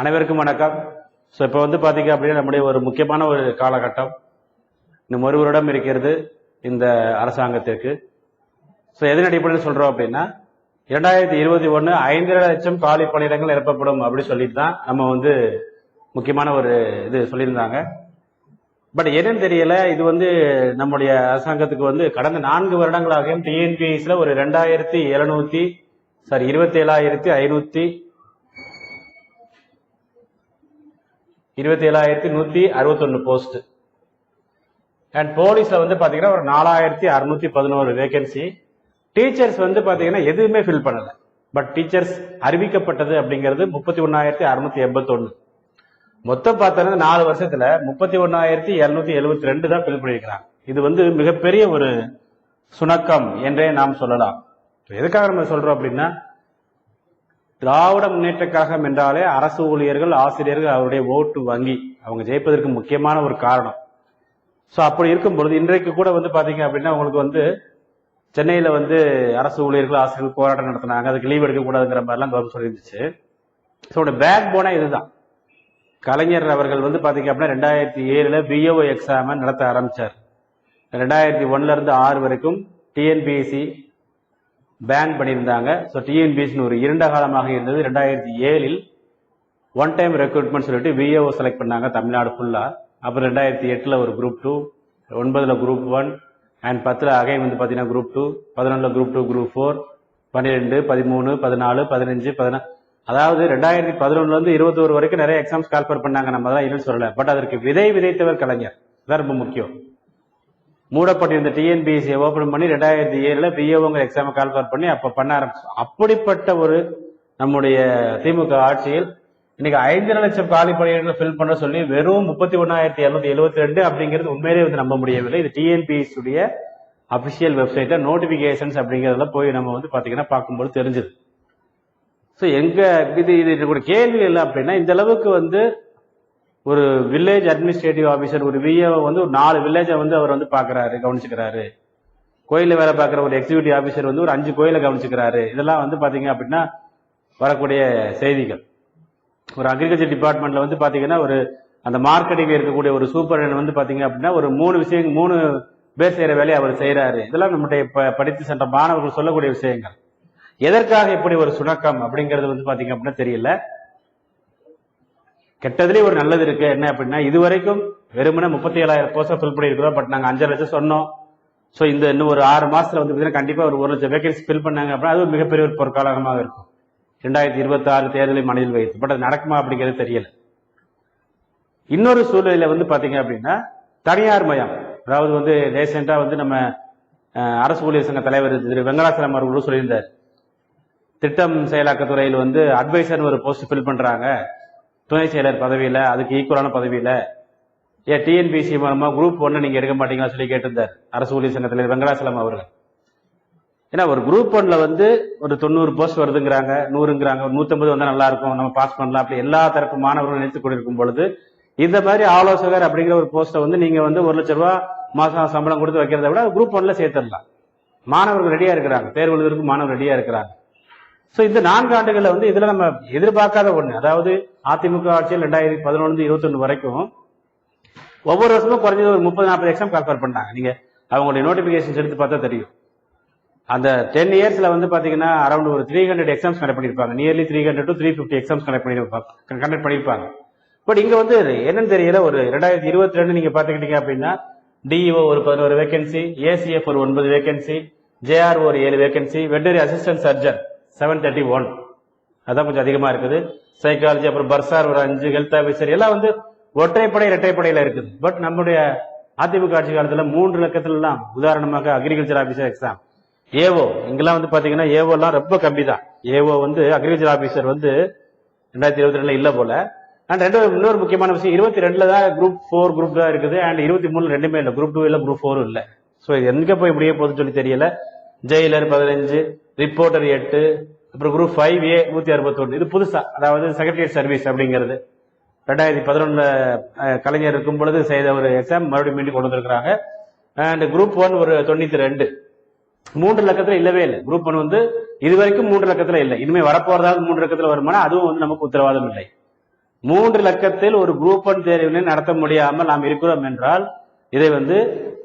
அனைவருக்கும் வணக்கம். ஸோ இப்போ வந்து பார்த்தீங்க அப்படின்னா நம்முடைய ஒரு முக்கியமான ஒரு காலகட்டம். இன்னும் ஒரு வருடம் இருக்கிறது இந்த அரசாங்கத்திற்கு. ஸோ எதன் அடிப்படையில் சொல்கிறோம் அப்படின்னா இரண்டாயிரத்தி இருபத்தி ஒன்று ஐந்தரை லட்சம் காலி பணியிடங்கள் நிரப்பப்படும் அப்படின்னு சொல்லிட்டு தான் நம்ம வந்து முக்கியமான ஒரு இது சொல்லியிருந்தாங்க. பட் என்னன்னு தெரியல இது வந்து நம்முடைய அரசாங்கத்துக்கு வந்து கடந்த நான்கு வருடங்களாகவும் டிஎன்பிஎஸ்ல ஒரு ரெண்டாயிரத்தி எழுநூத்தி சாரி இருபத்தி ஏழாயிரத்தி ஐநூத்தி இருபத்தி ஏழாயிரத்தி நூத்தி அறுபத்தொன்னு போஸ்ட் அண்ட் போலீஸ்ல வந்து பாத்தீங்கன்னா ஒரு நாலாயிரத்தி அறுநூத்தி பதினோரு வேகன்சி டீச்சர்ஸ் வந்து பாத்தீங்கன்னா எதுவுமே ஃபில் பண்ணல. பட் டீச்சர்ஸ் அறிவிக்கப்பட்டது அப்படிங்கிறது முப்பத்தி ஒன்னாயிரத்தி அறுநூத்தி எண்பத்தொன்னு. மொத்தம் பார்த்தோன்னா நாலு வருஷத்துல முப்பத்தி ஒன்னாயிரத்தி இருநூத்தி எழுபத்தி ரெண்டு தான் ஃபில் பண்ணியிருக்கிறாங்க இது வந்து மிகப்பெரிய ஒரு சுணக்கம் என்றே நாம் சொல்லலாம். எதுக்காக நம்ம சொல்றோம் அப்படின்னா திராவிட முன்னேற்ற கழகம் என்றாலே அரசு ஊழியர்கள் ஆசிரியர்கள் அவருடைய ஓட்டு வங்கி. அவங்க ஜெயிப்பதற்கு முக்கியமான ஒரு காரணம். ஸோ அப்படி இருக்கும் பொழுது இன்றைக்கு கூட வந்து பாத்தீங்க அப்படின்னா உங்களுக்கு வந்து சென்னையில வந்து அரசு ஊழியர்கள் ஆசிரியர்கள் போராட்டம் நடத்தினாங்க. அதுக்கு லீவ் எடுக்கக்கூடாதுங்கிற மாதிரிலாம் கவர்மெண்ட் சொல்லியிருந்துச்சு ஸோ பேக் போனா இதுதான். கலைஞர் அவர்கள் வந்து பாத்தீங்க அப்படின்னா ரெண்டாயிரத்தி ஏழுல பிஓஓ எக்ஸாமை நடத்த ஆரம்பிச்சார். ரெண்டாயிரத்தி ஒன்னுல இருந்து ஆறு வரைக்கும் டிஎன்பிஎஸ்சி பேன் பண்ணியிருந்தாங்க. ஸோ டிஎன்பிஎஸ்சின்னு ஒரு இரண்ட காலமாக இருந்தது. ரெண்டாயிரத்தி ஏழில் ஒன் டைம் ரெக்ரூட்மெண்ட் சொல்லிட்டு விஏஓ செலக்ட் பண்ணாங்க தமிழ்நாடு ஃபுல்லாக அப்புறம் ரெண்டாயிரத்தி எட்டில் ஒரு குரூப் டூ ஒன்பதில் குரூப் ஒன் அண்ட் பத்தில் அகைன் வந்து பார்த்தீங்கன்னா குரூப் டூ பதினொன்றில் குரூப் டூ குரூப் ஃபோர் பன்னிரெண்டு பதிமூணு பதினாலு பதினஞ்சு பதினா அதாவது ரெண்டாயிரத்தி பதினொன்றுலேருந்து இருபத்தோரு வரைக்கும் நிறைய எக்ஸாம்ஸ் கால்பர் பண்ணாங்க. நம்ம தான் இல்லைன்னு சொல்லலை. பட் அதற்கு விதை விதைத்தவர் கலைஞர். அதான் ரொம்ப முக்கியம். மூடப்பட்டிருந்த டிஎன்பிஎஸ்சி ஓபன் பண்ணி ரெண்டாயிரத்தி ஏழுல பிஏஓங்கிற எக்ஸாமை கால்பர் பண்ணி அப்ப பண்ண ஆரம்பிச்சோம். அப்படிப்பட்ட ஒரு நம்முடைய திமுக ஆட்சியில் இன்னைக்கு ஐந்து லட்சம் காலி பணியிடங்களை ஃபில் பண்ண சொல்லி வெறும் முப்பத்தி ஒன்னாயிரத்தி எழுநூத்தி எழுபத்தி ரெண்டு அப்படிங்கிறது உண்மையிலே வந்து நம்ப முடியவில்லை. இது டிஎன்பிஎஸ் உடைய அபிஷியல் வெப்சைட்ல நோட்டிபிகேஷன்ஸ் அப்படிங்கறதுல போய் நம்ம வந்து பாத்தீங்கன்னா பார்க்கும்போது தெரிஞ்சது. ஸோ எங்க இது இது கூட கேள்வி இல்லை அப்படின்னா இந்த அளவுக்கு வந்து ஒரு வில்லேஜ் அட்மினிஸ்ட்ரேட்டிவ் ஆஃபீஸர் ஒரு விஏ வந்து ஒரு நாலு வில்லேஜை வந்து அவர் வந்து பார்க்குறாரு கவனிச்சுக்கிறாரு. கோயிலில் வேலை பார்க்குற ஒரு எக்ஸிக்யூட்டிவ் ஆஃபீஸர் வந்து ஒரு அஞ்சு கோயிலை கவனிச்சுக்கிறாரு. இதெல்லாம் வந்து பார்த்தீங்க அப்படின்னா வரக்கூடிய செய்திகள். ஒரு அக்ரிகல்ச்சர் டிபார்ட்மெண்ட்டில் வந்து பார்த்தீங்கன்னா ஒரு அந்த மார்க்கெட்டிங் இருக்கக்கூடிய ஒரு சூப்பர் வந்து பார்த்தீங்க அப்படின்னா ஒரு மூணு விஷயம் மூணு பேர் செய்கிற வேலையை அவர் செய்கிறாரு இதெல்லாம் நம்முடைய இப்போ படித்து சென்ற மாணவர்கள் சொல்லக்கூடிய விஷயங்கள். எதற்காக இப்படி ஒரு சுணக்கம் அப்படிங்கிறது வந்து பார்த்தீங்க அப்படின்னா தெரியல. கெட்டதுலயே ஒரு நல்லது இருக்கு. என்ன அப்படின்னா இது வரைக்கும் வெறுமனே முப்பத்தி ஏழாயிரம் போஸ்டர் ஃபில் பண்ணியிருக்கிறோம். பட் நாங்க அஞ்சரை லட்சம் சொன்னோம். சோ இந்த இன்னும் ஒரு ஆறு மாசத்துல வந்து பாத்தீங்கன்னா கண்டிப்பா ஒரு ஒரு லட்சம் வேகன்சி ஃபில் பண்ணாங்க அப்படின்னா அது மிகப்பெரிய ஒரு பொற்காலமாக இருக்கும். ரெண்டாயிரத்தி இருபத்தி ஆறு தேர்தலை மனதில் வைத்து. பட் அது நடக்குமா அப்படிங்கிறது தெரியல. இன்னொரு சூழ்நிலையில வந்து பாத்தீங்க அப்படின்னா தனியார் மயம். அதாவது வந்து ரீசெண்டா வந்து நம்ம அரசு ஊழியர் சங்க தலைவர் திரு வெங்கடாசலம் அவர்களும் சொல்லியிருந்தார். திட்டம் செயலாக்கத்துறையில் வந்து அட்வைசர்னு ஒரு போஸ்ட் ஃபில் பண்றாங்க. துணை செயலர் பதவியில் அதுக்கு ஈக்குவலான பதவியில். ஏன் டிஎன்பிசி மூலமாக குரூப் ஒன்று நீங்கள் எடுக்க மாட்டீங்களா சொல்லி கேட்டிருந்தார். அரசு ஊழியர் சங்கத்தில் வெங்கடாசலம் அவர்கள். ஏன்னா ஒரு குரூப் ஒன்ல வந்து ஒரு தொண்ணூறு போஸ்ட் வருதுங்கிறாங்க நூறுங்கிறாங்க நூற்றம்பது வந்தால் நல்லா இருக்கும் நம்ம பாஸ் பண்ணலாம் அப்படி எல்லா தரப்பு மாணவர்களும் நினைத்து கொண்டிருக்கும் பொழுது இந்த மாதிரி ஆலோசகர் அப்படிங்கிற ஒரு போஸ்ட்டை வந்து நீங்கள் வந்து ஒரு லட்ச ரூபா மாதம் சம்பளம் கொடுத்து வைக்கிறத விட குரூப் ஒன்ல சேர்த்துடலாம். மாணவர்கள் ரெடியாக இருக்கிறாங்க. தேர்வு எழுதுறதுக்கு மாணவர் ரெடியாக இருக்கிறாங்க. சோ இந்த நான்கு ஆண்டுகள்ல வந்து இதுல நம்ம எதிர்பார்க்காத ஒண்ணு. அதாவது அதிமுக ஆட்சியில் ரெண்டாயிரத்தி பதினொன்று இருபத்தொன்று வரைக்கும் ஒவ்வொரு வருஷமும் குறைஞ்சது ஒரு முப்பது நாற்பது எக்ஸாம் கால்குலேட் பண்ணாங்க. நீங்க அவங்களுடைய நோட்டிபிகேஷன்ஸ் எடுத்து பார்த்தா தெரியும். அந்த டென் இயர்ஸ்ல வந்து பாத்தீங்கன்னா அரௌண்ட் ஒரு த்ரீ ஹண்ட்ரட் எக்ஸாம்ஸ் கண்டக்ட் பண்ணிருப்பாங்க nearly three hundred to three fifty exams conduct பண்ணியிருப்பாங்க கண்டக்ட் பண்ணியிருப்பாங்க. பட் இங்க வந்து என்னன்னு தெரியல ஒரு ரெண்டாயிரத்தி இருபத்தி ரெண்டு நீங்க பாத்துக்கிட்டீங்க அப்படின்னா டிஇஓ ஒரு பதினோரு வேகன்சி ஏசிஎஃப் ஒரு ஒன்பது வேகன்சி ஜேஆர் ஒரு ஏழு vacancy veterinary assistant surgeon seven thirty one அதான் கொஞ்சம் அதிகமாக இருக்குது. சைக்காலஜி அப்புறம் பர்சார் ஒரு அஞ்சு ஹெல்த் ஆஃபீஸர் எல்லாம் வந்து ஒற்றைப்படை இரட்டைப்படையில் இருக்குது. பட் நம்முடைய அதிமுக ஆட்சி காலத்தில் மூன்று லக்கத்துல உதாரணமாக அக்ரிகல்ச்சர் ஆஃபீஸர் எக்ஸாம் ஏஓ இங்கெல்லாம் வந்து பார்த்தீங்கன்னா ஏஓலாம் ரொம்ப கம்மி தான் ஏஓ வந்து அக்ரிகல்ச்சர் ஆஃபீஸர் வந்து ரெண்டாயிரத்தி இருபத்தி ரெண்டில் இல்லை போல. அண்ட் ரெண்டு இன்னொரு முக்கியமான விஷயம் இருபத்தி ரெண்டில் தான் குரூப் ஃபோர் குரூப் தான் இருக்குது. அண்ட் இருபத்தி மூணு ரெண்டுமே இல்லை. குரூப் டூ இல்லை குரூப் ஃபோரும் இல்லை. ஸோ எங்கே போய் இப்படியே போகுதுன்னு சொல்லி தெரியல. ஜெயிலர் பதினஞ்சு ரிப்போர்ட்டர் எட்டு அப்புறம் குரூப் ஃபைவ் ஏ நூத்தி அறுபத்தொன்னு. இது புதுசா அதாவது செக்ரட்டரியேட் சர்வீஸ் அப்படிங்கிறது. ரெண்டாயிரத்தி பதினொன்னுல கலைஞர் இருக்கும் பொழுது செய்த ஒரு எக்ஸாம் மறுபடியும் மீண்டும் கொண்டு வந்திருக்கிறாங்க. அண்ட் குரூப் ஒன் ஒரு தொண்ணூத்தி ரெண்டு. மூன்று லக்கத்துல இல்லவே இல்லை. குரூப் ஒன் வந்து இது வரைக்கும் மூன்று லக்கத்துல இல்லை. இனிமே வரப்போறதாவது மூன்று லக்கத்துல வருமானா அதுவும் வந்து நமக்கு உத்தரவாதம் இல்லை. மூன்று லக்கத்தில் ஒரு குரூப் ஒன் தேர்வினை நடத்த முடியாமல் நாம் இருக்கிறோம் என்றால் இதை வந்து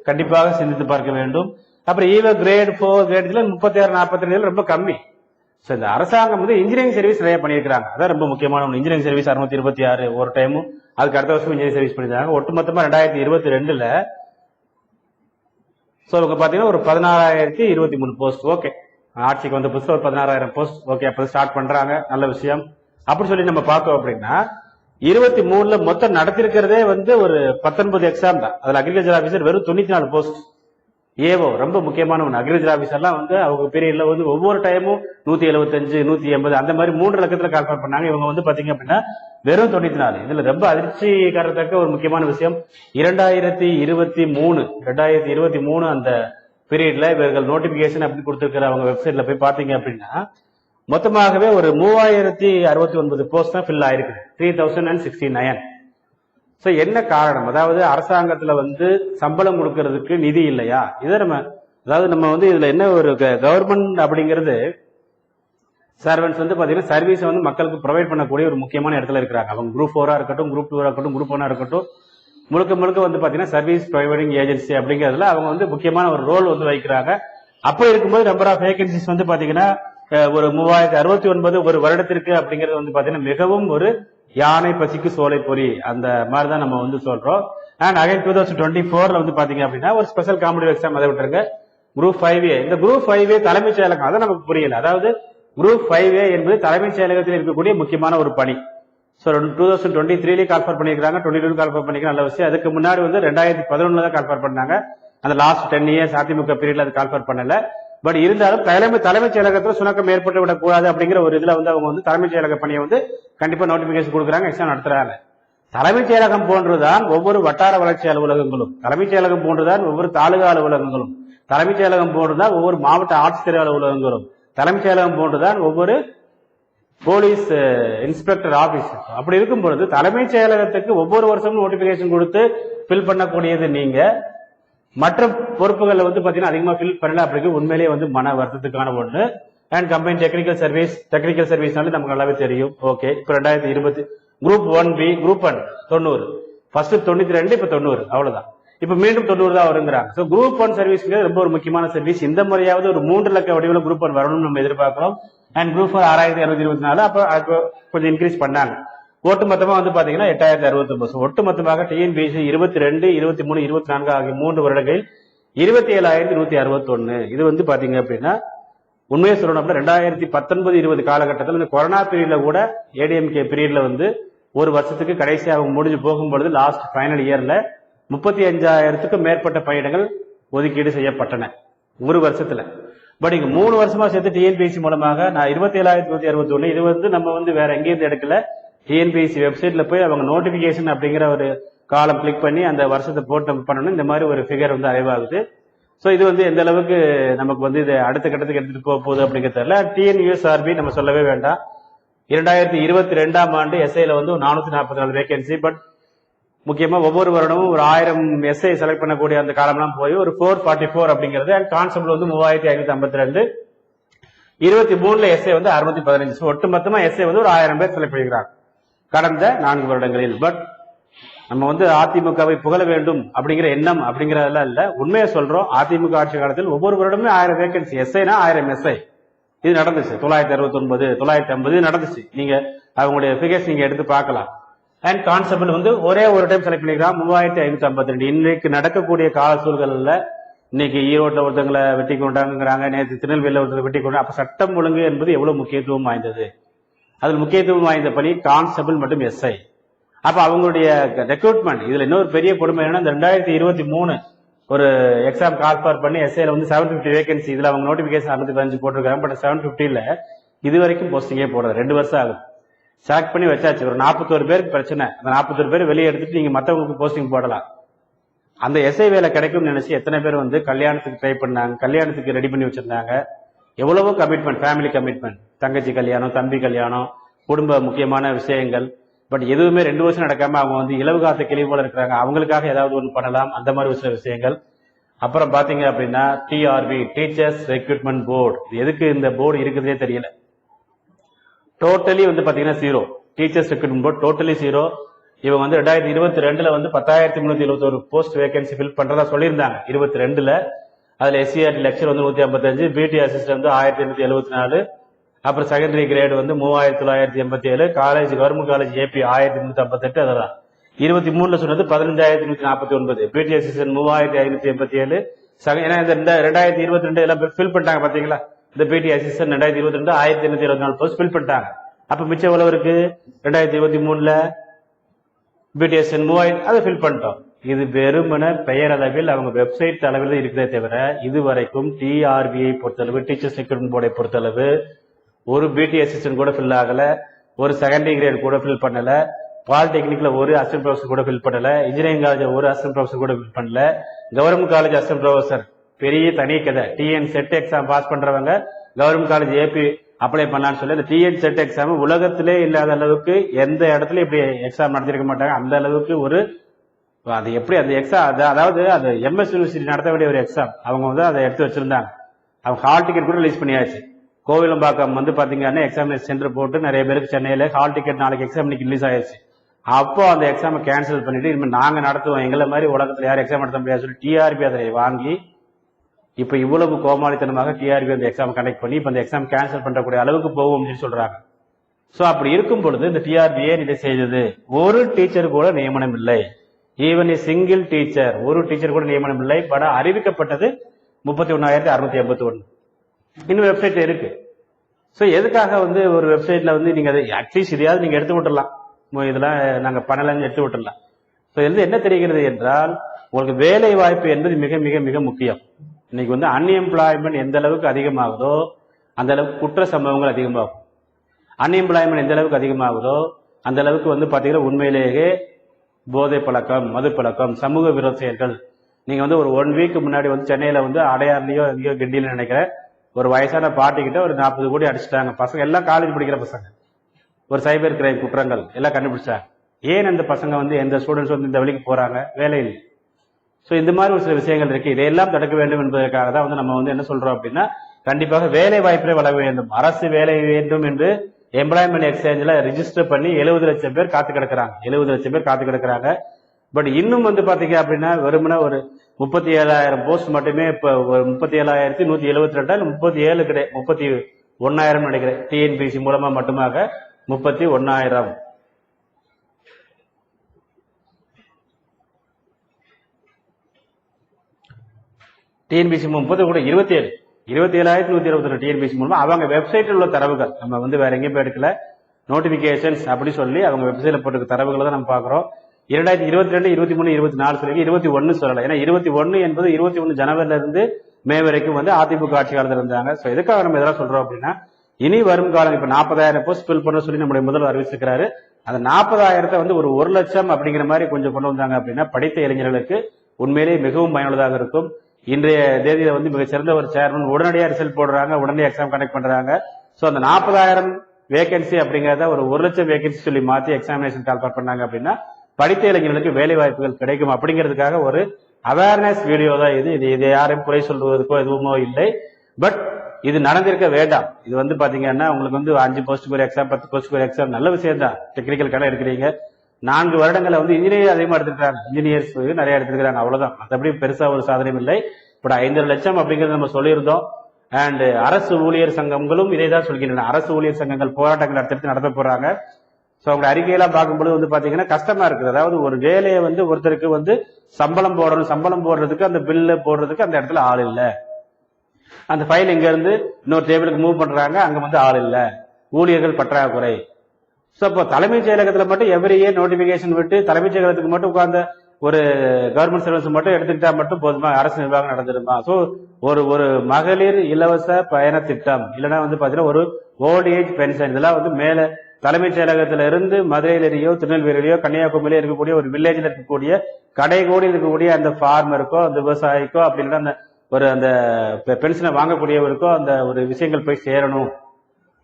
கண்டிப்பாக சிந்தித்து பார்க்க வேண்டும். அப்புறம் ஈவோ கிரேட் ஃபோர் கிரேட்ல முப்பத்தி ஆறு நாற்பத்தி ரெண்டு ரொம்ப கம்மி. ஸோ இந்த அரசாங்கம் வந்து இன்ஜினியரிங் சர்வீஸ் நிறைய பண்ணியிருக்காங்க அதான் ரொம்ப முக்கியமான ஒன்று இன்ஜினியரிங் சர்வீஸ் அறுநூத்தி இருபத்தி ஆறு ஒரு டைமும் அதுக்கு அடுத்த வருஷம் இன்ஜினியரிங் சர்வீஸ் பண்ணியிருக்காங்க ஒட்டுமொத்தமாக ரெண்டாயிரத்தி இருபத்தி ரெண்டுல ஸோ இவங்க பார்த்தீங்கன்னா ஒரு பதினாறாயிரத்தி இருபத்தி மூணு போஸ்ட் ஓகே ஆட்சிக்கு வந்த புதுசுல ஒரு பதினாறாயிரம் போஸ்ட் ஓகே அப்போ ஸ்டார்ட் பண்றாங்க. நல்ல விஷயம். அப்படி சொல்லி நம்ம பார்த்தோம் அப்படின்னா இருபத்தி மூணுல மொத்தம் நடத்திருக்கிறதே வந்து ஒரு பத்தொன்பது எக்ஸாம் தான். அதுல அக்ரிகல்ச்சர் ஆஃபீஸர் வெறும் தொண்ணூத்தி நாலு போஸ்ட் ஏவோ ரொம்ப முக்கியமான ஒன்று அக்ரிகல்ச்சர் ஆஃபீஸர்லாம் வந்து அவங்க பீரியட்ல வந்து ஒவ்வொரு டைமும் நூத்தி எழுபத்தஞ்சு நூத்தி எண்பது அந்த மாதிரி மூன்று லட்சத்துல கால்குலேட் பண்ணாங்க. இவங்க வந்து பாத்தீங்க அப்படின்னா வெறும் தொண்ணூத்தி நாலு. இதுல ரொம்ப அதிர்ச்சிகரத்தக்க ஒரு முக்கியமான விஷயம். இரண்டாயிரத்தி இருபத்தி மூணு ரெண்டாயிரத்தி இருபத்தி மூணு அந்த பீரியட்ல இவர்கள் நோட்டிபிகேஷன் அப்படி கொடுத்துருக்கிற அவங்க வெப்சைட்ல போய் பாத்தீங்க அப்படின்னா மொத்தமாகவே ஒரு மூவாயிரத்தி அறுபத்தி ஒன்பது போஸ்ட் தான் ஃபில் ஆயிருக்கு. Three thousand and sixty nine so என்ன காரணம்? அதாவது அரசாங்கத்தில் வந்து சம்பளம் கொடுக்கறதுக்கு நிதி இல்லையா? இதை நம்ம அதாவது நம்ம வந்து இதில் என்ன ஒரு கவர்மெண்ட் அப்படிங்கிறது சர்வன்ஸ் வந்து பார்த்தீங்கன்னா சர்வீஸ் வந்து மக்களுக்கு ப்ரொவைட் பண்ணக்கூடிய ஒரு முக்கியமான இடத்துல இருக்கிறாங்க. அவங்க குரூப் ஃபோராக இருக்கட்டும் குரூப் டூராக இருக்கட்டும் குரூப் ஒன்னா இருக்கட்டும் முழுக்க முழுக்க வந்து பார்த்தீங்கன்னா சர்வீஸ் ப்ரொவைடிங் ஏஜென்சி அப்படிங்கிறதுல அவங்க வந்து முக்கியமான ஒரு ரோல் வந்து வகிக்கிறாங்க. அப்போ இருக்கும்போது நம்பர் ஆஃப் வேகன்சிஸ் வந்து பார்த்தீங்கன்னா ஒரு மூவாயிரத்தி அறுபத்தி ஒன்பது ஒரு வருடத்திற்கு அப்படிங்கிறது வந்து பார்த்தீங்கன்னா மிகவும் ஒரு யானை பசிக்கு சோலை பொறி. அந்த மாதிரி தான் நம்ம வந்து சொல்றோம். And again two thousand twenty ஃபோர்ல வந்து பாத்தீங்க அப்படின்னா ஒரு ஸ்பெஷல் காமெடி எக்ஸாம் அதை விட்டுருங்க. குரூப் ஃபைவ் ஏ இந்த குரூப் ஃபைவ் ஏ தலைமைச் செயலகம் அதை நமக்கு புரியல. அதாவது குரூப் ஃபைவ் ஏ என்பது தலைமைச் செயலகத்தில் இருக்கக்கூடிய முக்கியமான ஒரு பணி. ஸோ டூ தௌசண்ட் டுவெண்ட்டி த்ரீலேயே கால்ஃபர் பண்ணியிருக்காங்க டுவெண்ட்டி டூ கால்ஃபர் பண்ணிக்கிறாங்க நல்ல விஷயம். அதுக்கு முன்னாடி வந்து ரெண்டாயிரத்தி பதினொன்னுல தான் கால்ஃபர் பண்ணாங்க. அந்த லாஸ்ட் டென் இயர்ஸ் அதிமுக பீரியட்ல அது கால்ஃபர் பண்ணல. பட் இருந்தாலும் தலைமை தலைமைச் செயலகத்தில் சுணக்கம் ஏற்பட்டு விடக்கூடாது அப்படிங்கிற ஒரு இதில் வந்து அவங்க வந்து தலைமைச் செயலக பணியை வந்து கண்டிப்பாக நோட்டிபிகேஷன் கொடுக்குறாங்க எக்ஸாம் நடத்துகிறாங்க தலைமைச் செயலகம் போன்றுதான் ஒவ்வொரு வட்டார வளர்ச்சி அலுவலகங்களும். தலைமைச் செயலகம் போன்றுதான் ஒவ்வொரு தாலுகா அலுவலகங்களும். தலைமைச் செயலகம் போன்றுதான் ஒவ்வொரு மாவட்ட ஆட்சித்தலைவர் அலுவலகங்களும். தலைமைச் செயலகம் போன்றுதான் ஒவ்வொரு போலீஸ் இன்ஸ்பெக்டர் ஆபீஸ். அப்படி இருக்கும் பொழுது தலைமைச் செயலகத்துக்கு ஒவ்வொரு வருஷமும் நோட்டிபிகேஷன் கொடுத்து ஃபில் பண்ணக்கூடியது நீங்க. மற்ற பொறுப்புகளில் வந்து பார்த்தீங்கன்னா அதிகமாக ஃபில் பண்ணல. அப்படிங்கிறது உண்மையிலேயே வந்து மன வருத்தத்துக்கான ஒன்று and combine technical service technical சர்வீஸ்னாலே நமக்கு நல்லாவே தெரியும். ஓகே இப்போ ரெண்டாயிரத்தி இருபத்தி group one B group one தொண்ணூறு. ஃபர்ஸ்ட் தொண்ணூத்தி ரெண்டு இப்போ தொண்ணூறு. அவ்வளவுதான். இப்போ மீண்டும் தொண்ணூறு தான் வருங்கிறாங்க ஸோ குரூப் ஒன் சர்வீஸ்க்கு ரொம்ப ஒரு முக்கியமான சர்வீஸ் இந்த முறையாவது ஒரு மூன்று லட்ச வடிவில் குரூப் ஒன் வரணும்னு நம்ம எதிர்பார்க்கிறோம். அண்ட் குரூப் ஃபோர் ஆறாயிரத்தி இரநூத்தி இருபத்தி நாலு அப்போ அப்போ கொஞ்சம் இன்க்ரீஸ் பண்ணாங்க. ஒட்டு மொத்தமாக வந்து பார்த்தீங்கன்னா எட்டாயிரத்தி அறுபத்தி ஒன்பது ஒட்டு மொத்தமாக டிஎன்பிசி இருபத்தி ரெண்டு இருபத்தி மூணு இருபத்தி நான்கு ஆகிய மூன்று வருடங்களில் இருபத்தி ஏழாயிரத்தி நூத்தி அறுபத்தி ஒன்னு இது வந்து பாத்தீங்க அப்படின்னா உண்மையை சொல்லணும் அப்படின்னா ரெண்டாயிரத்தி பத்தொன்பது இருபது காலகட்டத்தில் இந்த கொரோனா பீரியட்ல கூட ஏடிஎம்கே பீரியட்ல வந்து ஒரு வருஷத்துக்கு கடைசி அவங்க முடிஞ்சு போகும்பொழுது லாஸ்ட் ஃபைனல் இயர்ல முப்பத்தி அஞ்சாயிரத்துக்கும் மேற்பட்ட பணியிடங்கள் ஒதுக்கீடு செய்யப்பட்டன. ஒரு வருஷத்துல. பட் இங்க மூணு வருஷமா சேர்த்து டிஎன்பிஎஸ்சி மூலமாக நான் இருபத்தி ஏழாயிரத்தி நூத்தி அறுபத்தி ஒண்ணு இது வந்து நம்ம வந்து வேற எங்கேயிருந்து எடுக்கல. டிஎன்பிஎஸ்சி வெப்சைட்ல போய் அவங்க நோட்டிபிகேஷன் அப்படிங்கிற ஒரு காலம் கிளிக் பண்ணி அந்த வருஷத்தை போட்டு பண்ணணும். இந்த மாதிரி ஒரு ஃபிகர் வந்து அறிவாகுது ஸோ இது வந்து எந்த அளவுக்கு நமக்கு வந்து இது அடுத்த கட்டத்துக்கு எடுத்துகிட்டு போக போகுது அப்படிங்கிறது தெரியல. டிஎன்யூஎஸ்ஆர்பி நம்ம சொல்லவே வேண்டாம். இரண்டாயிரத்தி இருபத்தி ரெண்டாம் ஆண்டு எஸ்ஐயில் வந்து நானூற்றி நாற்பத்தி நாலு வேகன்சி பட் முக்கியமாக ஒவ்வொரு வருடமும் ஒரு ஆயிரம் எஸ்ஐ செலக்ட் பண்ணக்கூடிய அந்த காலம்லாம் போய் ஒரு ஃபோர் ஃபார்ட்டி ஃபோர் அப்படிங்கிறது அண்ட் கான்ஸ்டபிள் வந்து மூவாயிரத்தி ஐநூற்றி ஐம்பத்தி ரெண்டு. இருபத்தி மூணுல எஸ்ஐ வந்து அறுநூத்தி பதினஞ்சு. ஸோ ஒட்டு எஸ்ஐ வந்து ஒரு ஆயிரம் பேர் செலக்ட் பண்ணிக்கிறாங்க கடந்த நான்கு வருடங்களில். பட் நம்ம வந்து அதிமுகவை புகழ வேண்டும் அப்படிங்கிற எண்ணம் அப்படிங்கறதெல்லாம் இல்ல. உண்மையை சொல்றோம். அதிமுக ஆட்சி காலத்தில் ஒவ்வொரு வருடமே ஆயிரம் வேகன்சி எஸ்ஐனா ஆயிரம் எஸ்ஐ இது நடந்துச்சு. தொள்ளாயிரத்தி அறுபத்தி ஒன்பது தொள்ளாயிரத்தி ஐம்பது நடந்துச்சு. நீங்க அவங்களுடைய ஃபிகர்ஸ் நீங்க எடுத்து பார்க்கலாம். அண்ட் கான்ஸ்டபிள் வந்து ஒரே ஒரு டைம் செலக்ட் பண்ணிக்கிறான் மூவாயிரத்தி ஐநூத்தி ஐம்பத்தி ரெண்டு இன்னைக்கு நடக்கக்கூடிய கால சூழ்நிலையில இன்னைக்கு ஈரோட்டில் ஒருத்தங்களை வெட்டி கொண்டாங்கிறாங்க நேற்று திருநெல்வேலியில் ஒருத்தங்களை வெட்டி கொண்டாங்க அப்ப சட்டம் ஒழுங்கு என்பது எவ்வளவு முக்கியத்துவம் வாய்ந்தது? அதில் முக்கியத்துவம் வாய்ந்த பணி கான்ஸ்டபிள் மற்றும் எஸ்ஐ அப்ப அவங்களுடைய ரெக்ரூட்மெண்ட் இதுல இன்னொரு பெரிய கொடுமை என்னன்னா இந்த ரெண்டாயிரத்தி இருபத்தி மூணு ஒரு எக்ஸாம் கால்ஃபார் பண்ணி எஸ்ஐல வந்து செவன் பிப்டி வேகன்சி இதுல அவங்க நோட்டிபிகேஷன் அறுபத்தி பதினஞ்சு போட்டிருக்காங்க. பட் செவன் ஃபிஃப்டியில் இது வரைக்கும் போஸ்டிங்கே போடுறது ரெண்டு வருஷம் ஆகுது. செலக்ட் பண்ணி வச்சாச்சு. ஒரு நாற்பத்தோரு பேருக்கு பிரச்சனை. அந்த நாற்பத்தோரு பேர் வெளியே எடுத்துட்டு நீங்க மத்தவங்களுக்கு போஸ்டிங் போடலாம். அந்த எஸ்ஐ வேலை கிடைக்கும்னு நினைச்சு எத்தனை பேர் வந்து கல்யாணத்துக்கு ட்ரை பண்ணாங்க கல்யாணத்துக்கு ரெடி பண்ணி வச்சிருந்தாங்க. எவ்வளவோ கமிட்மெண்ட் ஃபேமிலி கமிட்மெண்ட் தங்கச்சி கல்யாணம் தம்பி கல்யாணம் குடும்ப முக்கியமான விஷயங்கள். பட் எதுவுமே ரெண்டு வருஷம் நடக்காம அவங்க வந்து இலவு காத்த கிளி போல இருக்கிறாங்க. அவங்களுக்காக ஏதாவது ஒன்று பண்ணலாம். அந்த மாதிரி ஒரு சில விஷயங்கள். அப்புறம் பாத்தீங்க அப்படின்னா டிஆர்பி டீச்சர்ஸ் ரெக்ரூட்மெண்ட் போர்டு எதுக்கு இந்த போர்டு இருக்குதுன்னே தெரியல. டோட்டலி வந்து பாத்தீங்கன்னா zero teachers recruitment board totally zero இவங்க வந்து ரெண்டாயிரத்தி இருபத்தி ரெண்டுல வந்து பத்தாயிரத்தி முன்னூத்தி எழுபத்தி ஒரு போஸ்ட் வேகன்சி ஃபில் பண்றதா சொல்லியிருந்தாங்க. இருபத்தி ரெண்டுல. அதுல எஸ்சிஆர்டி லெக்சர் வந்து நூத்தி ஐம்பத்தஞ்சு பிடி அசிஸ்டன்ட் வந்து ஆயிரத்தி எண்ணூத்தி எழுபத்தி நாலு. அப்புறம் செகண்டரி கிரேடு வந்து மூவாயிரத்தி தொள்ளாயிரத்தி எண்பத்தி ஏழு காலேஜ் கவர்மெண்ட் காலேஜ் ஏபி ஆயிரத்தி முன்னூத்தி ஐம்பத்தெட்டு அதெல்லாம். இருபத்தி மூணுல சொன்னது பதினஞ்சாயிரத்தி நூற்றி நாற்பத்தி ஒன்பது. பிடி அசிஸ்டன்ட் மூவாயிரத்தி ஐநூத்தி எண்பத்தி ஏழு. ஏன்னா இந்த ரெண்டாயிரத்தி இருபத்தி ரெண்டு எல்லாம் ஃபில் பண்ணிட்டாங்க பாத்தீங்களா? இந்த பிடி அசிஸ்டன்ட் ரெண்டாயிரத்தி இருபத்தி ரெண்டு ஆயிரத்தி எண்ணூத்தி இருபத்தி நாலு போஸ்ட் ஃபில் பண்ணிட்டாங்க. அப்ப மிச்சம் எவ்வளவு இருக்கு? ரெண்டாயிரத்தி இருபத்தி மூணுல பிடிஎஸ்என் மூவாயிரம் அதை ஃபில் பண்ணிட்டோம். இது வெறுமன பெயரளவில் அவங்க வெப்சைட் அளவில் இருக்கிறதே தவிர இதுவரைக்கும் டிஆர்பிஐ பொறுத்தளவு டீச்சர்ஸ் ரெக்ரூட்மெண்ட் போர்டை பொறுத்தளவு ஒரு பிடி அசிஸ்டன்ட் கூட ஃபில் ஆகலை ஒரு செகண்டரி கிரேட் கூட ஃபில் பண்ணல பாலிடெக்னிக்கில் ஒரு அசிஸ்டன்ட் ப்ரொஃபஸர் கூட ஃபில் பண்ணல இன்ஜினியரிங் காலேஜ் ஒரு அசிஸ்டன்ட் ப்ரொஃபஸர் கூட ஃபில் பண்ணல. கவர்மெண்ட் காலேஜ் அசிஸ்டன்ட் ப்ரொஃபஸர் பெரிய தனி கதை. டிஎன் செட் எக்ஸாம் பாஸ் பண்றவங்க கவர்மெண்ட் காலேஜ் ஏபி அப்ளை பண்ணலான்னு சொல்லி அந்த டிஎன் செட் எக்ஸாம் உலகத்திலே இல்லாத அளவுக்கு எந்த இடத்துல இப்படி எக்ஸாம் நடத்திருக்க மாட்டாங்க அந்த அளவுக்கு ஒரு அது எப்படி அந்த எக்ஸாம் அதாவது அது எம்எஸ் யூனிவர்சிட்டி நடத்த வேண்டிய ஒரு எக்ஸாம் அவங்க வந்து அதை எடுத்து வச்சிருந்தாங்க. அவங்க ஹால் டிக்கெட் கூட ரிலீஸ் பண்ணியாச்சு. கோவிலம்பாக்கம் வந்து பார்த்தீங்கன்னா எக்ஸாமினேஷன் சென்டர் போட்டு நிறைய பேருக்கு சென்னையில் ஹால் டிக்கெட் நாளைக்கு எக்ஸாம் இன்னைக்கு ரிலீஸ் ஆயிடுச்சு அப்போ அந்த எக்ஸாமை கேன்சல் பண்ணிட்டு இனிமேல் நாங்கள் நடத்துவோம். எங்களை மாதிரி உலகத்தில் யாரும் எக்ஸாம் நடத்த முடியாது சொல்லி டிஆர்பி அதை வாங்கி இப்போ இவ்வளவு கோமாளித்தனமாக டிஆர்பி அந்த எக்ஸாம் கண்டக்ட் பண்ணி இப்போ அந்த எக்ஸாம் கேன்சல் பண்ணக்கூடிய அளவுக்கு போகும் அப்படின்னு சொல்றாங்க. ஸோ அப்படி இருக்கும் பொழுது இந்த டிஆர்பி ஏன் இதை செய்தது? ஒரு டீச்சர் கூட நியமனம் இல்லை. ஈவன் ஏ சிங்கிள் டீச்சர் ஒரு டீச்சர் கூட நியமனம் இல்லை. பட அறிவிக்கப்பட்டது முப்பத்தி ஒன்னாயிரத்தி அறுநூத்தி எண்பத்தி ஒன்று இன்னும் வெப்சைட் இருக்கு. ஸோ எதுக்காக வந்து ஒரு வெப்சைட்ல வந்து நீங்க அதை அட்லீஸ்ட் இதையாவது நீங்க எடுத்து விட்டுடலாம் இதெல்லாம் நாங்க பண்ணலன்னு எடுத்து விட்டுடலாம் ஸோ இது என்ன தெரிகிறது என்றால் உங்களுக்கு வேலை வாய்ப்பு என்பது மிக மிக மிக முக்கியம். இன்னைக்கு வந்து அன்எம்ப்ளாய்மெண்ட் எந்த அளவுக்கு அதிகமாகுதோ அந்த அளவுக்கு குற்ற சம்பவங்கள் அதிகமாகும். அன்எம்ப்ளாய்மெண்ட் எந்த அளவுக்கு அதிகமாகுதோ அந்த அளவுக்கு வந்து பார்த்தீங்கன்னா உண்மையிலேயே போதை பழக்கம் மது பழக்கம் சமூக விரோத செயல்கள். நீங்க வந்து ஒரு ஒன் வீக் முன்னாடி வந்து சென்னையில வந்து அடையார்லயோ எங்கேயோ கிண்டியில நினைக்கிறேன். ஒரு வயசான பாட்டிக்கிட்ட ஒரு நாற்பது கோடி அடிச்சிட்டாங்க. பசங்க எல்லாம் காலேஜ் படிக்கிற பசங்க. ஒரு சைபர் கிரைம் குற்றங்கள் எல்லாம் கண்டுபிடிச்சாங்க. ஏன் அந்த பசங்க வந்து எந்த ஸ்டூடெண்ட்ஸ் வந்து இந்த வழிக்கு போறாங்க? வேலை இல்லை. ஸோ இந்த மாதிரி ஒரு சில விஷயங்கள் இருக்கு. இதையெல்லாம் தடுக்க வேண்டும் என்பதற்காக தான் வந்து நம்ம வந்து என்ன சொல்றோம் அப்படின்னா கண்டிப்பாக வேலை வாய்ப்பிலே வழங்க வேண்டும். அரசு வேலை வேண்டும் என்று எம்ப்ளாய்மெண்ட் எக்ஸ்சேஞ்சில் ரிஜிஸ்டர் பண்ணி எழுபது லட்சம் பேர் காத்து கிடக்குறாங்க எழுபது லட்சம் பேர் காத்து கிடக்குறாங்க பட் இன்னும் வந்து பாத்தீங்க அப்படின்னா வெறுமனே ஒரு முப்பத்தி ஏழாயிரம் போஸ்ட் மட்டுமே இப்போ முப்பத்தி ஏழாயிரத்தி நூற்றி எழுபத்தி ரெண்டா இல்லை முப்பத்தி ஏழு கிடையாது முப்பத்தி ஒன்னாயிரம் நினைக்கிறேன். டிஎன்பிசி மூலமா மட்டுமாக முப்பத்தி ஒன்னாயிரம் டிஎன்பிசி முப்பது கூட இருபத்தி ஏழு. இருபத்தி ஏழாயிரத்தி நூத்தி இருபத்தி ரெண்டு டிஎன்பிசி மூலமா அவங்க வெப்சைட்டில் உள்ள தரவுகள். நம்ம வந்து வேற எங்கேயும் போய் எடுக்கல. நோட்டிபிகேஷன்ஸ் அப்படி சொல்லி அவங்க வெப்சைட்ல போட்டுக்க தரவுகளை தான் நம்ம பாக்குறோம் இரண்டாயிரத்தி இருபத்தி ரெண்டு இருபத்தி மூணு இருபத்தி நாலு சொல்லி இருபத்தி ஒன்னு சொல்லலை. ஏன்னா இருபத்தி ஒன்னு என்பது இருபத்தி ஒன்னு ஜனவரில இருந்து மே வரைக்கும் வந்து அதிமுக ஆட்சி காலத்தில் இருந்தாங்க. ஸோ எதுக்காக நம்ம இதெல்லாம் சொல்றோம் அப்படின்னா இனி வரும் காலம் இப்ப நாற்பதாயிரம் போஸ்ட் ஃபில் பண்ண சொல்லி நம்முடைய முதல்வர் அறிவிச்சிருக்கிறாரு. அந்த நாற்பதாயிரத்தை வந்து ஒரு ஒரு லட்சம் அப்படிங்கிற மாதிரி கொஞ்சம் கொண்டு வந்தாங்க அப்படின்னா படித்த இளைஞர்களுக்கு உண்மையிலேயே மிகவும் பயனுள்ளதாக இருக்கும். இன்றைய தேதியில வந்து மிக சிறந்த ஒரு சேர்மன் உடனடியாக ரிசல்ட் போடுறாங்க உடனே எக்ஸாம் கண்டக்ட் பண்றாங்க. ஸோ அந்த நாற்பதாயிரம் வேகன்சி அப்படிங்கிறத ஒரு ஒரு லட்சம் வேகன்சி சொல்லி மாத்தி எக்ஸாமினேஷன் கால்பார் பண்ணாங்க அப்படின்னா படித்த இளைஞர்களுக்கு வேலை வாய்ப்புகள் கிடைக்கும் அப்படிங்கிறதுக்காக ஒரு அவேர்னஸ் வீடியோ தான் இது. இது இதை யாரையும் குறை சொல்வதற்கோ எதுவுமோ இல்லை. பட் இது நடந்திருக்க வேண்டாம். இது வந்து பாத்தீங்கன்னா உங்களுக்கு வந்து அஞ்சு போஸ்ட்டுக்கு ஒரு எக்ஸாம் பத்து போஸ்ட்டுக்கு ஒரு எக்ஸாம் நல்ல விஷயம் தான். டெக்னிக்கல் கடை எடுக்கிறீங்க. நான்கு வருடங்களை வந்து இன்ஜினியர் அதிகமா எடுத்துக்கிறாங்க இன்ஜினியர்ஸ் நிறைய எடுத்துக்கிறாங்க அவ்வளவுதான். மற்றபடி பெருசா ஒரு சாதனையும் இல்லை. பட் ஐந்து லட்சம் அப்படிங்கிறது நம்ம சொல்லியிருந்தோம். அண்ட் அரசு ஊழியர் சங்கங்களும் இதை தான் சொல்கின்றன. அரசு ஊழியர் சங்கங்கள் போராட்டங்கள் அடுத்தடுத்து நடத்த போறாங்க. ஸோ அவங்க அறிக்கையெல்லாம் பார்க்கும்போது வந்து பார்த்தீங்கன்னா கஷ்டமா இருக்குது. அதாவது ஒரு வேலையை வந்து ஒருத்தருக்கு வந்து சம்பளம் போடணும் சம்பளம் போடுறதுக்கு அந்த பில்லு போடுறதுக்கு அந்த இடத்துல ஆள் இல்லை. அந்த ஃபைல் இங்கேருந்து இன்னொரு டேபிளுக்கு மூவ் பண்ணுறாங்க அங்கே வந்து ஆள் இல்லை. ஊழியர்கள் பற்றாக்குறை. ஸோ இப்போ தலைமைச் செயலகத்தில் மட்டும் எவ்ரி இயர் நோட்டிபிகேஷன் விட்டு தலைமைச் செயலகத்துக்கு மட்டும் உட்காந்து ஒரு கவர்மெண்ட் சர்வீஸ் மட்டும் எடுத்துக்கிட்டா மட்டும் போதுமா? அரசு நிர்வாகம் நடந்துருமா? ஸோ ஒரு ஒரு மகளிர் இலவச பயண திட்டம். இல்லைன்னா வந்து பார்த்தீங்கன்னா ஒரு ஓல்டு ஏஜ் பென்ஷன் இதெல்லாம் வந்து மேலே தலைமைச் செயலகத்துல இருந்து மதுரையிலேயோ திருநெல்வேலியிலேயோ கன்னியாகுமரியிலோ இருக்கக்கூடிய ஒரு வில்லேஜில் இருக்கக்கூடிய கடைகோடி இருக்கக்கூடிய அந்த ஃபார்மருக்கோ அந்த விவசாயிக்கோ அப்படின்னா அந்த ஒரு அந்த பென்ஷனை வாங்கக்கூடியவருக்கோ அந்த ஒரு விஷயங்கள் போய் சேரணும்.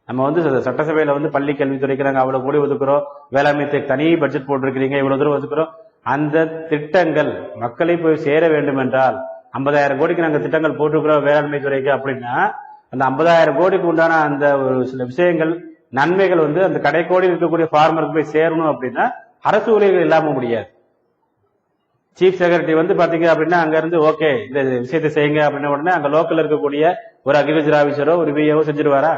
நம்ம வந்து ச- சட்டசபையில வந்து பள்ளி கல்வித்துறைக்கு நாங்கள் அவ்வளவு கூடி ஒதுக்குறோம். வேளாண்மை தனி பட்ஜெட் போட்டிருக்கிறீங்க இவ்வளவு தூரம் ஒதுக்குறோம். அந்த திட்டங்கள் மக்களை போய் சேர வேண்டும் என்றால் ஐம்பதாயிரம் கோடிக்கு நாங்கள் திட்டங்கள் போட்டிருக்கிறோம் வேளாண்மை துறைக்கு அப்படின்னா அந்த ஐம்பதாயிரம் கோடிக்கு உண்டான அந்த ஒரு சில விஷயங்கள் நன்மைகள் வந்து அந்த கடைக்கோடி இருக்கக்கூடிய ஃபார்மருக்கு போய் சேரணும் அப்படின்னா அரசு ஊழியர்கள் இல்லாம முடியாது. சீஃப் செக்ரட்டரி வந்து பாத்தீங்க அப்படின்னா அங்க இருந்து ஓகே இந்த விஷயத்தை செய்யுங்க அப்படின்ன உடனே அங்க லோக்கல்ல இருக்கக்கூடிய ஒரு அக்ரிகல்ச்சர் ஆபீசரோ ஒரு விஏஓ செஞ்சிருவாரா?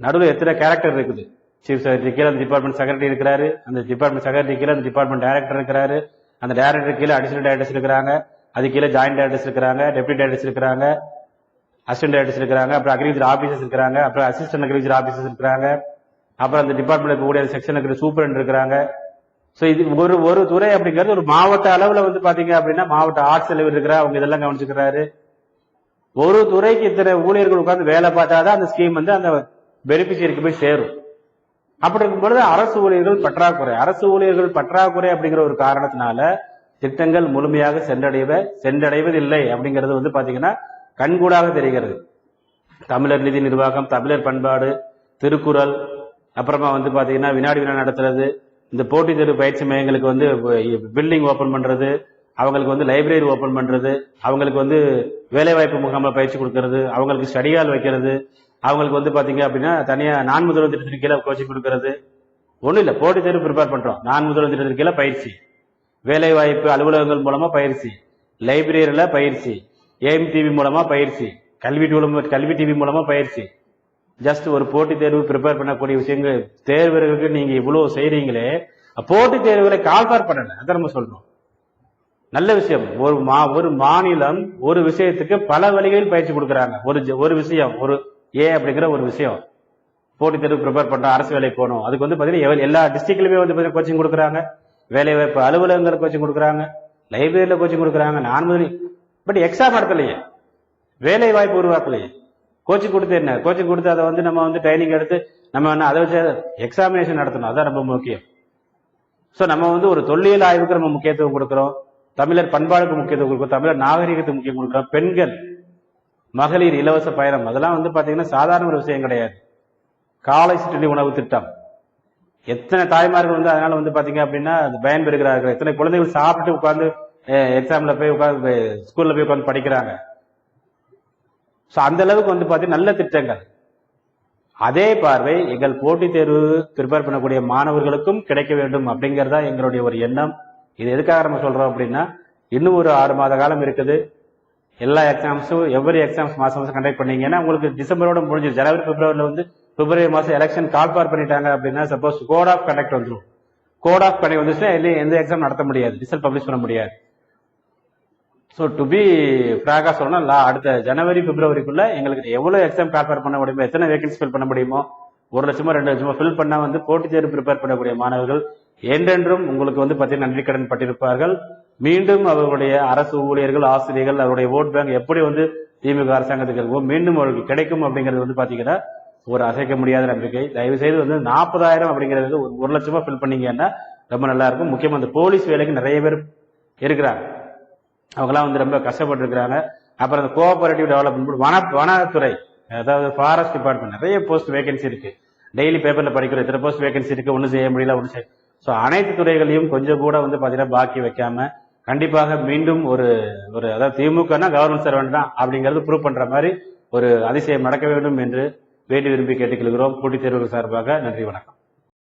நடுவில் எத்தனை கேரக்டர் இருக்குது? சீஃப் செக்ரட்டரி கீழே அந்த டிபார்ட்மெண்ட் செக்ரட்டரி இருக்கிறாரு அந்த டிபார்ட்மெண்ட் செக்ரட்டரி கீழே அந்த டிபார்ட்மெண்ட் டைரக்டர் இருக்கிறாரு அந்த டைரக்டர் கீழே அடிஷனல் டைரக்டர்ஸ் இருக்கிறாங்க அது கீழே ஜாயிண்ட் டைரக்டர்ஸ் இருக்கிறாங்க டெப்டி டைரக்டர்ஸ் இருக்கிறாங்க அசிஸ்டன்ட் டைரக்டர்ஸ் இருக்கிறாங்க அப்புறம் அக்ரிகல்ச்சர் ஆஃபீஸர்ஸ் இருக்கிறாங்க அப்புறம் அசிஸ்டன்ட் அக்ரிகல்ச்சர் ஆஃபீஸர்ஸ் இருக்கிறாங்க அப்புறம் அந்த டிபார்ட்மெண்ட் இருக்கக்கூடிய செக்ஷன் இருக்கிற சூப்பரண்ட் இருக்கிறாங்க. சோ இது ஒரு ஒரு துறை அப்படிங்கிறது ஒரு மாவட்ட அளவுல வந்து பாத்தீங்க அப்படின்னா மாவட்ட ஆர்ட்ஸ் தலைவர் இருக்கிற அவங்க இதெல்லாம் கவனிச்சுக்கிறாரு. ஒரு துறைக்கு இத்தனை ஊழியர்கள் உட்கார்ந்து வேலை பார்த்தாதான் அந்த ஸ்கீம் வந்து அந்த பெனிஃபிஷியருக்கு போய் சேரும். அப்படி இருக்கும்பொழுது அரசு ஊழியர்கள் பற்றாக்குறை அரசு ஊழியர்கள் பற்றாக்குறை அப்படிங்கிற ஒரு காரணத்தினால திட்டங்கள் முழுமையாக சென்றடைவ சென்றடைவதில்லை அப்படிங்கிறது வந்து பாத்தீங்கன்னா கண்கூடாக தெரிகிறது. தமிழர் நிதி நிர்வாகம் தமிழர் பண்பாடு திருக்குறள் அப்புறமா வந்து பார்த்தீங்கன்னா வினாடி வினா நடத்துறது இந்த போட்டித் தேர்வு பயிற்சி மையங்களுக்கு வந்து பில்டிங் ஓப்பன் பண்றது அவங்களுக்கு வந்து லைப்ரரி ஓப்பன் பண்றது அவங்களுக்கு வந்து வேலைவாய்ப்பு முகாமில் பயிற்சி கொடுக்கறது அவங்களுக்கு ஸ்டடி ஹால் வைக்கிறது அவங்களுக்கு வந்து பார்த்தீங்க அப்படின்னா தனியாக நான் முதல்வர் திட்டத்தின் கீழே கோச்சிங் கொடுக்கறது. ஒன்றும் இல்லை போட்டித் தேர்வு ப்ரிப்பேர் பண்ணுறோம் நான் முதல்வர் திட்டத்தின் கீழே பயிற்சி. வேலைவாய்ப்பு அலுவலகங்கள் மூலமாக பயிற்சி. லைப்ரரியில் பயிற்சி. ஏஎம் டிவி மூலமா பயிற்சி. கல்வி கல்வி டிவி மூலமா பயிற்சி. ஜஸ்ட் ஒரு போட்டித் தேர்வு ப்ரிப்பேர் பண்ணக்கூடிய விஷயங்கள் தேர்வர்களுக்கு நீங்க இவ்வளவு செய்கிறீங்களே போட்டித் தேர்வுகளை கால்பார் பண்ணல. அதை நம்ம சொல்றோம். நல்ல விஷயம். ஒரு மா ஒரு மாநிலம் ஒரு விஷயத்துக்கு பல வழிகளில் பயிற்சி கொடுக்குறாங்க. ஒரு ஜ- ஒரு விஷயம் ஒரு ஏ அப்படிங்கிற ஒரு விஷயம். போட்டித் தேர்வு ப்ரிப்பேர் பண்றோம் அரசு வேலைக்கு போகணும். அதுக்கு வந்து பாத்தீங்கன்னா எல்லா டிஸ்ட்ரிக்ட்லயுமே வந்து கோச்சிங் கொடுக்குறாங்க. வேலை வாய்ப்பு அலுவலகங்கள் கோச்சிங் கொடுக்குறாங்க லைப்ரரியில கோச்சிங் கொடுக்குறாங்க. நான் பட் எக்ஸாம் நடத்தலையே வேலை வாய்ப்பு உருவாக்கலையே கோச்சிங் கொடுத்து என்ன? கோச்சிங் கொடுத்து அதை வந்து நம்ம வந்து ட்ரைனிங் எடுத்து நம்ம என்ன அதை வச்சு எக்ஸாமினேஷன் நடத்தணும். அதான் ரொம்ப முக்கியம். ஸோ நம்ம வந்து ஒரு தொல்லியல் ஆய்வுக்கு நம்ம முக்கியத்துவம் கொடுக்குறோம். தமிழர் பண்பாடுக்கு முக்கியத்துவம் கொடுக்குறோம். தமிழர் நாகரிகத்துக்கு முக்கியம் கொடுக்குறோம். பெண்கள் மகளிர் இலவச பயணம். அதெல்லாம் வந்து பார்த்தீங்கன்னா சாதாரண ஒரு விஷயம் கிடையாது. காலை சிற்றுண்டி உணவு திட்டம். எத்தனை தாய்மார்கள் வந்து அதனால வந்து பார்த்தீங்க அப்படின்னா அது பயன்பெறுகிறார்கள். எத்தனை குழந்தைகள் சாப்பிட்டு உட்காந்து எக்ஸாம்ல போய் உட்காந்து ஸ்கூல்ல போய் உட்காந்து படிக்கிறாங்க. ஸோ அந்த அளவுக்கு வந்து பார்த்தீங்கன்னா நல்ல திட்டங்கள். அதே பார்வை எங்கள் போட்டித் தேர்வு ப்ரிப்பேர் பண்ணக்கூடிய மாணவர்களுக்கும் கிடைக்க வேண்டும் அப்படிங்கிறதா எங்களுடைய ஒரு எண்ணம். இது எதுக்காக நம்ம சொல்றோம் அப்படின்னா இன்னும் ஒரு ஆறு மாத காலம் இருக்குது. எல்லா எக்ஸாம்ஸும் எவ்வரி எக்ஸாம்ஸ் மாசம் மாசம் கண்டக்ட் பண்ணீங்கன்னா உங்களுக்கு டிசம்பரோட முடிஞ்சு ஜனவரி பிப்ரவரியில் வந்து பிப்ரவரி மாசம் எலெக்ஷன் கால்பார் பண்ணிட்டாங்க அப்படின்னா சப்போஸ் கோட் ஆஃப் கண்டக்ட் வந்துடும் கோட் ஆஃப் கண்டக்ட் வந்துச்சுன்னா எந்த எக்ஸாம் நடத்த முடியாது. ரிசல்ட் பப்ளிஷ் பண்ண முடியாது. ஸோ டு பி ஃப்ராகா சொல்லணும் லா அடுத்த ஜனவரி பிப்ரவரிக்குள்ள எங்களுக்கு எவ்வளோ எக்ஸாம் ப்ரிப்பேர் பண்ண முடியுமோ எத்தனை வேகன்சி ஃபில் பண்ண முடியுமோ ஒரு லட்சமோ ரெண்டு லட்சமோ ஃபில் பண்ணால் வந்து போட்டித் தேர்வு ப்ரிப்பேர் பண்ணக்கூடிய மாணவர்கள் என்றென்றும் உங்களுக்கு வந்து பார்த்தீங்கன்னா நன்றி கடன் பட்டிருப்பார்கள். மீண்டும் அவர்களுடைய அரசு ஊழியர்கள் ஆசிரியர்கள் அவருடைய ஓட் பேங்க் எப்படி வந்து திமுக அரசாங்கத்துக்கு இருக்கோ மீண்டும் அவர்களுக்கு கிடைக்கும் அப்படிங்கிறது வந்து பார்த்தீங்கன்னா ஒரு அசைக்க முடியாத நம்பிக்கை. தயவு செய்து வந்து நாற்பதாயிரம் அப்படிங்கிறது ஒரு ஒரு லட்சமா ஃபில் பண்ணீங்கன்னா ரொம்ப நல்லா இருக்கும். முக்கியமாக அந்த போலீஸ் வேலைக்கு நிறைய பேர் இருக்கிறாங்க. அவங்கலாம் வந்து ரொம்ப கஷ்டப்பட்டு இருக்கிறாங்க அப்புறம் இந்த கோஆபரேட்டிவ் டெவலப்மெண்ட் வன வனத்துறை அதாவது ஃபாரஸ்ட் டிபார்ட்மெண்ட் நிறைய போஸ்ட் வேகன்சி இருக்கு. டெய்லி பேப்பர்ல படிக்கிற இத்தனை போஸ்ட் வேகன்சி இருக்கு. ஒன்றும் செய்ய முடியல ஒன்றும் செய்ய ஸோ அனைத்து துறைகளையும் கொஞ்சம் கூட வந்து பார்த்தீங்கன்னா பாக்கி வைக்காம கண்டிப்பாக மீண்டும் ஒரு ஒரு அதாவது திமுகனா கவர்மெண்ட் சர்வெண்ட் தான் அப்படிங்கிறது ப்ரூவ் பண்ற மாதிரி ஒரு அதிசயம் நடக்க வேண்டும் என்று வேண்டி விரும்பி கேட்டுக்கொள்கிறோம். போட்டித் தேர்வுகள் சார்பாக நன்றி வணக்கம்.